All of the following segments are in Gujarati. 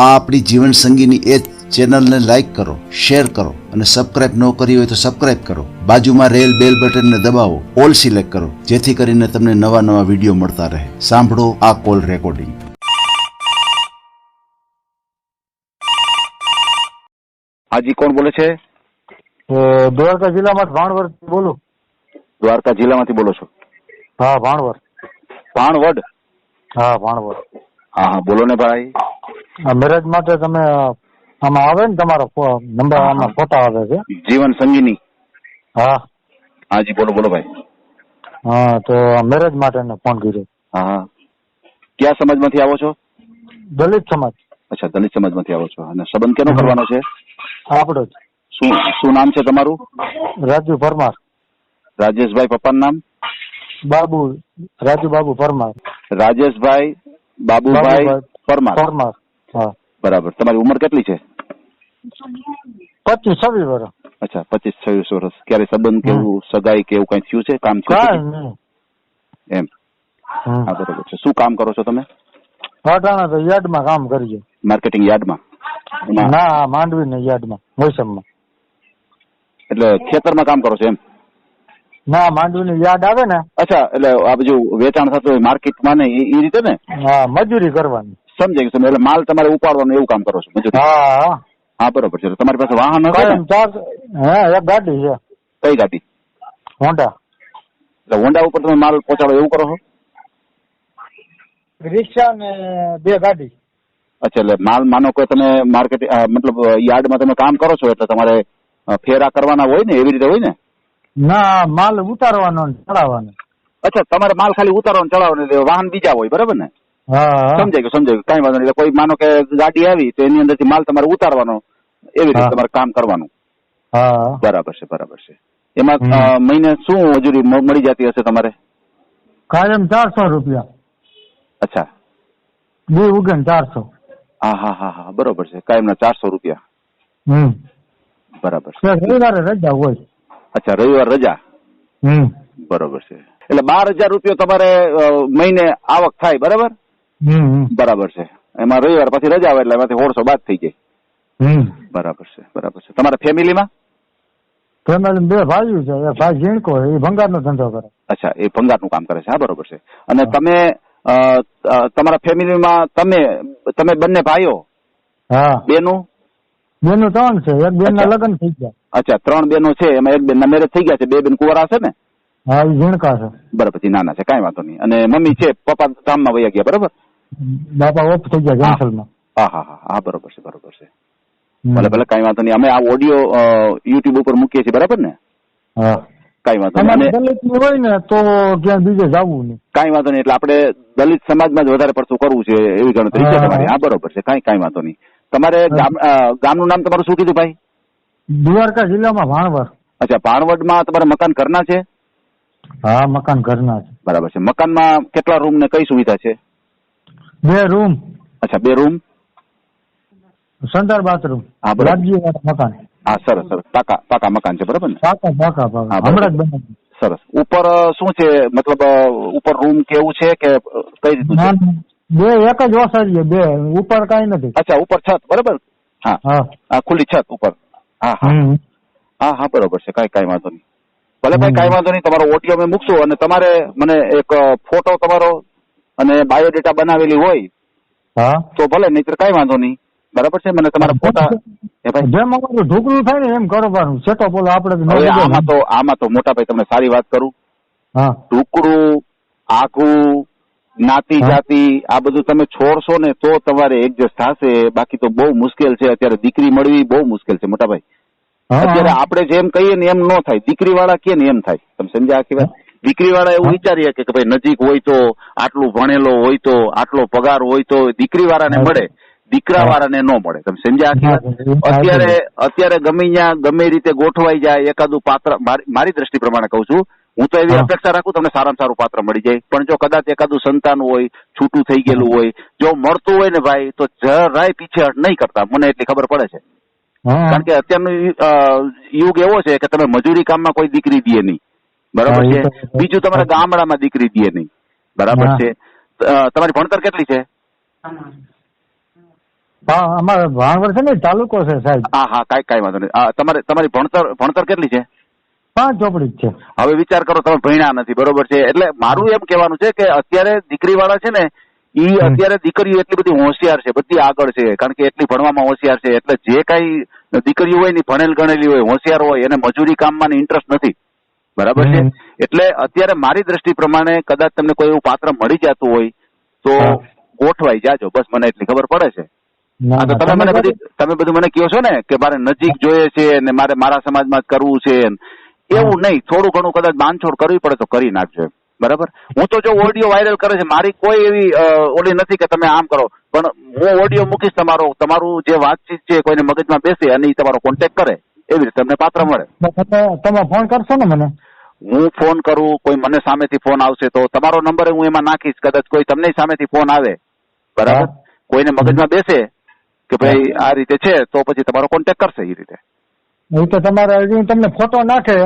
આ આપણી જીવન સંગીની એ ચેનલને લાઈક કરો શેર કરો અને સબસ્ક્રાઇબ ન કરી હોય તો સબસ્ક્રાઇબ કરો. બાજુમાં રેલ બેલ બટનને દબાવો ઓલ સિલેક્ટ કરો જેથી કરીને તમને નવા નવા વીડિયો મળતા રહે. સાંભળો આ કોલ રેકોર્ડિંગ હાજી કોણ બોલે છે? દ્વારકા જિલ્લામાં ભાણવડ બોલું. દ્વારકા જિલ્લામાંથી બોલો છો? હા ભાણવડ. ભાણવડ? હા ભાણવડ. હા હા બોલો ને ભાઈ. મેરેજ માટે તમે આમાં આવે ને તમારો નંબર આમાં ફોટા આવે છે? જીવન સંગીની. હા. હાજી બોલો બોલો ભાઈ. હા તો મેરેજ માટે ફોન કર્યો. હા ક્યાં સમાજમાંથી આવો છો? દલિત સમાજ. અચ્છા દલિત સમાજમાંથી આવો છો. અને સંબંધ કેનો કરવાનો છે? આપણો જ. શું શું નામ છે તમારું? રાજુ પરમાર. રાજેશભાઈ પપ્પાનું નામ? બાબુ રાજુ બાબુ પરમાર. રાજેશભાઈ બાબુભાઈ. પરમાર પરમાર હા. બરાબર. તમારી ઉંમર કેટલી છે? પચીસ છવ્વીસ વર્ષ અચ્છા પચીસ છવ્વીસ વર્ષ ક્યારે સંબંધ કેવું સગાઈ કે એવું કઈ થયું છે? કામ થયું એમ. હા બરોબર છે. શું કામ કરો છો તમે? અટાણા તો યાર્ડમાં કામ કરીએ માર્કેટિંગ યાર્ડમાં? ના માંડવી ને યાર્ડમાં મોસમમાં. એટલે ખેતરમાં કામ કરો છો એમ? ના માંડવી ની યાદ આવે ને. અચ્છા એટલે આ બધું વેચાણ થતું હોય માર્કેટમાં ને એ એ રીતે ને? હા મજૂરી કરવાની. સમજાય ગયું એટલે માલ તમારે ઉપાડવાનું એવું કામ કરો છો. મજૂરી હા હા. હા બરોબર છે. તમારી પાસે વાહન હશે કાયમ એક ગાડી છે. કઈ ગાડી? હોન્ડા. એટલે હોન્ડા ઉપર તમે માલ પહોંચાડો એવું કરો છો? રિક્ષા ને બે ગાડી. અચ્છા એટલે માલ માનો કે તમે માર્કેટ મતલબ યાર્ડમાં તમે કામ કરો છો એટલે તમારે ફેરા કરવાના હોય ને એવી રીતે હોય ને? ના માલ ઉતારવાનો ચડાવવાનો. અચ્છા તમારે માલ ખાલી ઉતારવાનો ચડાવવાનો વાહન બીજા હોય બરાબર ને? હા સમજાય ગયું સમજાય ગયું. કઈ વાંધો નહીં. કોઈ માનો કે ગાડી આવી તો એની અંદરથી માલ તમારે ઉતારવાનો એવી રીતે તમારે કામ કરવાનું. બરાબર છે બરાબર છે. એમાં મહિને શું મજૂરી મળી જતી હશે તમારે? કાયમ ચારસો રૂપિયા. અચ્છા. બે ઉગન ચારસો. હા હા હા હા બરોબર છે. કાયમના ચારસો રૂપિયા. હમ. બરાબર છે. રવિવારે રજા હોય. અચ્છા રવિવાર રજા? હમ. બરોબર છે. એટલે બાર હજાર રૂપિયા તમારે મહિને આવક થાય બરાબર. બરાબર છે. એમાં રવિવાર પછી રજા આવે એટલે એમાંથી સોળસો બાદ થઈ જાય. હમ. બરાબર છે બરાબર છે. તમારા ફેમિલીમાં? ફેમિલી બે ભાઈઓ છે. એ ભાઈ ઝીણકો એ ભંગારનો ધંધો કરે. અચ્છા એ ભંગારનું કામ કરે છે. હા બરોબર છે. અને તમે તમારા ફેમિલીમાં તમે તમે બંને ભાઈઓ? હા. બેનું? બેનું ત્રણ છે. એક બેન ના. લગ્ન થઈ ગયા. અચ્છા ત્રણ બેનો છે. એમાં એક બેન ના મેરેજ થઈ ગયા છે. બે બેન કુંવારા છે ને? હા એ ઝીણકા છે. બરાબર નાના છે. કાંઈ વાંધો નહીં. અને મમ્મી છે પપ્પા ધામમાં વયા ગયા બરાબર? બાપા ઓફ થઈ ગયા. કેન્સલમાં હા હા હા હા બરોબર છે બરોબર છે. ભલે ભલે કઈ વાંધો નહીં. અમે આ ઓડિયો યુટ્યુબ ઉપર મૂકીએ છીએ બરાબર ને? હા. કાંઈ વાંધો નહીં. દલિત હોય ને તો ક્યાં બીજે જવું નહીં. કઈ વાંધો નહીં એટલે આપણે દલિત સમાજમાં જ વધારે પડતું કરવું છે એવી ગણતરી છે. તમારી. હા બરોબર છે. કઈ કઈ વાંધો નહીં. તમારે ગામનું નામ તમારું શું કીધું ભાઈ? દ્વારકા જિલ્લામાં ભાણવડ. અચ્છા ભાણવડમાં તમારે મકાન ઘરના છે? હા મકાન ઘરના છે. બરાબર છે. મકાનમાં કેટલા રૂમ ને કઈ સુવિધા છે? બે રૂમ. અચ્છા બે રૂમ? સંડાર બાથરૂમ. હા, બરાબર. મકાન. હા સરસ સરસ. પાકા પાકા મકાન છે બરાબર ને? પાકા પાકા પાકા. હમણાં જ બનાવ્યું. સરસ. ઉપર શું છે? મતલબ ઉપર રૂમ કેવું છે કે કઈ રીતનું છે? બે એક જ ઓસરીએ બે. ઉપર કઈ નથી. અચ્છા ઉપર છત બરાબર? હા. હા. હા ખુલ્લી છત ઉપર. હા હા. હા હા બરોબર છે. કાંઈ કઈ વાંધો નહીં. ભલે ભાઈ કઈ વાંધો નહીં. તમારો ઓડિયો મેં મૂકશું અને તમારે મને એક ફોટો તમારો અને બાયોડેટા બનાવેલી હોય હા. તો ભલે નહીતર કઈ વાંધો નહીં. બરાબર છે? મને તમારા ફોટા જેમ અમારું ઢોકળું થાય ને એમ કરવાનું. છે તો બોલો લઈ આમાં તો આમાં તો મોટા ભાઈ તમને સારી વાત કરું. હા. આખું નાતી. જાતિ આ બધું તમે છોડશો ને તો તમારે એડજસ્ટ થશે. બાકી તો બહુ મુશ્કેલ છે. અત્યારે દીકરી મળવી બહુ મુશ્કેલ છે મોટા ભાઈ. અત્યારે. આપણે જેમ કહીએ ને એમ ન થાય. દીકરી વાળા કે ને એમ થાય. તમે સમજ્યા આખી વાત? દીકરી વાળા એવું. વિચારીએ કે ભાઈ નજીક હોય તો આટલું ભણેલો હોય તો આટલો પગાર હોય તો દીકરી વાળાને હા. મળે દીકરા હા. વાળાને ન મળે. તમે સમજ્યા અત્યારે અત્યારે ગમે ત્યાં ગમે રીતે ગોઠવાઈ જાય એકાદું પાત્ર મારી મારી દ્રષ્ટિ પ્રમાણે કહું છું હું તો એવી અપેક્ષા રાખું તમને સારામાં સારું પાત્ર મળી જાય. પણ જો કદાચ એકાદું સંતાન હોય છૂટું થઈ ગયેલું હોય જો મળતું હોય ને ભાઈ તો જરાય પીછેહટ નહીં કરતા. મને એટલી ખબર પડે છે. કારણ કે અત્યારનો યુગ એવો છે કે તમે મજૂરી કામમાં કોઈ દીકરી દે નહીં. બરાબર છે? બીજું તમારા ગામડામાં દીકરી દે નહીં. બરાબર છે? તમારી ભણતર કેટલી છે? અમારે ભાણવડ છે ને તાલુકો છે સાહેબ. હા હા કાંઈ કાંઈ વાંધો નહીં. તમારે તમારી ભણતર ભણતર કેટલી છે? પાંચ ચોપડી છે. હવે વિચાર કરો તમે ભણ્યા નથી બરોબર છે? એટલે મારું એમ કહેવાનું છે કે અત્યારે દીકરી વાળા છે ને ઈ અત્યારે દીકરીઓ એટલી બધી હોશિયાર છે બધી આગળ છે કારણ કે એટલી ભણવામાં હોશિયાર છે એટલે જે કાંઈ દીકરીઓ હોય ને ભણેલ ગણેલી હોય હોશિયાર હોય એને મજૂરી કામમાં ઇન્ટરેસ્ટ નથી. બરાબર છે? એટલે અત્યારે મારી દ્રષ્ટિ પ્રમાણે કદાચ તમને કોઈ એવું પાત્ર મળી જતું હોય તો ગોઠવાઈ જાજો. બસ મને એટલી ખબર પડે છે. હા તો તમે મને બધી તમે બધું મને કહો છો ને કે મારે નજીક જોઈએ છે ને મારે મારા સમાજમાં જ કરવું છે એવું નહીં. થોડું ઘણું કદાચ બાંધછોડ કરવી પડે તો કરી નાખજો બરાબર? હું તો જો ઓડિયો વાયરલ કરે છે મારી કોઈ એવી ઓલી નથી કે તમે આમ કરો. પણ હું ઓડિયો મૂકીશ તમારો તમારું જે વાતચીત છે કોઈને મગજમાં બેસે અને એ તમારો કોન્ટેક્ટ કરે. એવી રીતે તમને પાત્ર મળે. તમે ફોન કરશો ને મને? હું ફોન કરું કોઈ મને સામેથી ફોન આવશે તો તમારો નંબર હું એમાં નાખીશ કદાચ કોઈ તમને સામેથી ફોન આવે. બરાબર. કોઈને મગજમાં બેસે કે ભાઈ આ રીતે છે તો પછી તમારો કોન્ટેક્ટ કરશે એ રીતે. એ તો તમારે તમને ફોટો નાખે.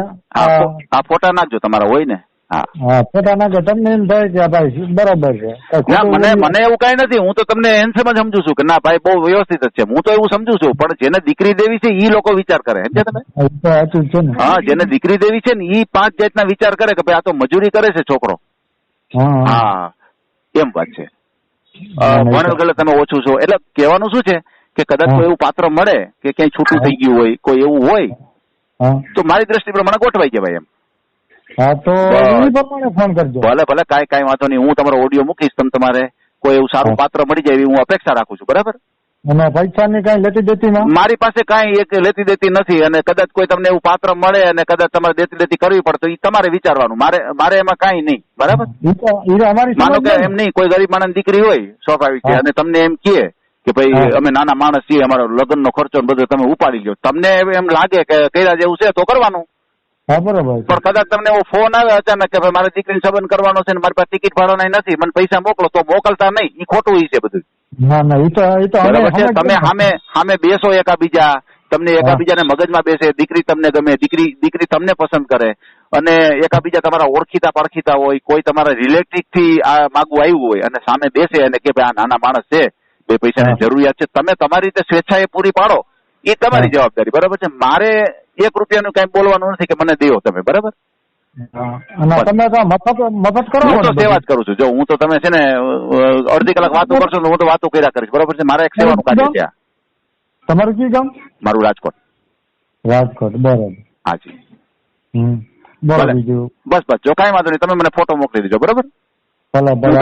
આ ફોટા નાખજો તમારા હોય ને? ફોટા તમને એમ થાય કે ભાઈ બરોબર છે. ના મને મને એવું કઈ નથી. હું તો તમને એમ સમજ સમજુ છું કે ના ભાઈ બહુ વ્યવસ્થિત જ છે. હું તો એવું સમજુ છું પણ જેને દીકરી દેવી છે ઈ લોકો વિચાર કરે. તમે? એ જ છે ને. હા જેને દીકરી દેવી છે ને એ પાંચ જાતના વિચાર કરે કે ભાઈ આ તો મજૂરી કરે છે છોકરો. હા એમ વાત છે. ભણેલ ગલે તમે ઓછું છો. એટલે કહેવાનું શું છે? કે કદાચ. કોઈ એવું પાત્ર મળે કે ક્યાંય છૂટું થઈ ગયું હોય કોઈ એવું હોય તો મારી દ્રષ્ટિ પ્રમાણે ગોઠવાઈ જવાય એમ. હા તો એ પ્રમાણે ફોન કરજો. ભલે ભલે કાંઈ કાંઈ વાંધો નહીં. હું તમારો ઓડિયો મૂકીશ તમે તમારે કોઈ એવું સારું પાત્ર મળી જાય એવી હું અપેક્ષા રાખું છું બરાબર? અને પૈસાની કઈ લેતી દેતી ના? મારી પાસે કાંઈ એક લેતી દેતી નથી અને કદાચ કોઈ તમને એવું પાત્ર મળે અને કદાચ તમારે દેતી દેતી કરવી પડે તો એ તમારે વિચારવાનું. મારે મારે એમાં કાંઈ નહીં બરાબર? માનો કે એમ નહીં કોઈ ગરીબ માણસ દીકરી હોય સ્વાભાવિક છે અને તમને એમ કહે કે ભાઈ અમે નાના માણસ છીએ અમારો લગ્નનો ખર્ચો બધો તમે ઉપાડી લો તમને એમ લાગે કે કર્યા જેવું છે તો કરવાનું. હા બરોબર પણ કદાચ તમને એવો ફોન આવે અચાનક કે ભાઈ મારે દીકરીને સંબંધ કરવાનો છે ને મારી પાસે ટિકિટ ભાડો નથી મને પૈસા મોકલો તો મોકલતા નહીં. એ ખોટું છે બધું. ના ના એ તો એ તો બરાબર છે? તમે સામે સામે બેસો એકાબીજા. તમને એકાબીજાને મગજમાં બેસે દીકરી તમને ગમે દીકરી દીકરી તમને પસંદ કરે. અને એકાબીજા તમારા ઓળખીતા પારખીતા હોય કોઈ તમારા રિલેટિવથી આ માગવું આવ્યું હોય અને સામે બેસે અને કે ભાઈ આ નાના માણસ છે બે પૈસાની જરૂરિયાત છે તમે તમારી રીતે સ્વેચ્છાએ પૂરી પાડો. એ તમારી જવાબદારી બરાબર છે? મારે એક રૂપિયાનું કઈ બોલવાનું નથી કે મને દો તમે બરાબર? તમે તો મફત મફત કરો હું તો સેવા જ કરું છું. જો હું તો તમે છે ને અડધી કલાક વાતો કરશો હું તો વાતો કર્યા કરીશ. બરાબર છે? મારા એક સેવાનું કાર્ય છે તમારું કયું ગામ? મારું રાજકોટ. રાજકોટ બરોબર. હાજી ભલે. બસ બસ. જો કાંઈ વાંધો નહીં તમે મને ફોટો મોકલી દેજો બરાબર? ભલે ભલે.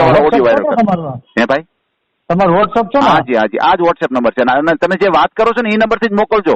હે ભાઈ? તમારો વોટ્સઅપ છે હાજી હાજી આ જ વોટ્સએપ નંબર છે. અને તમે જે વાત કરો છો ને એ નંબરથી જ મોકલજો.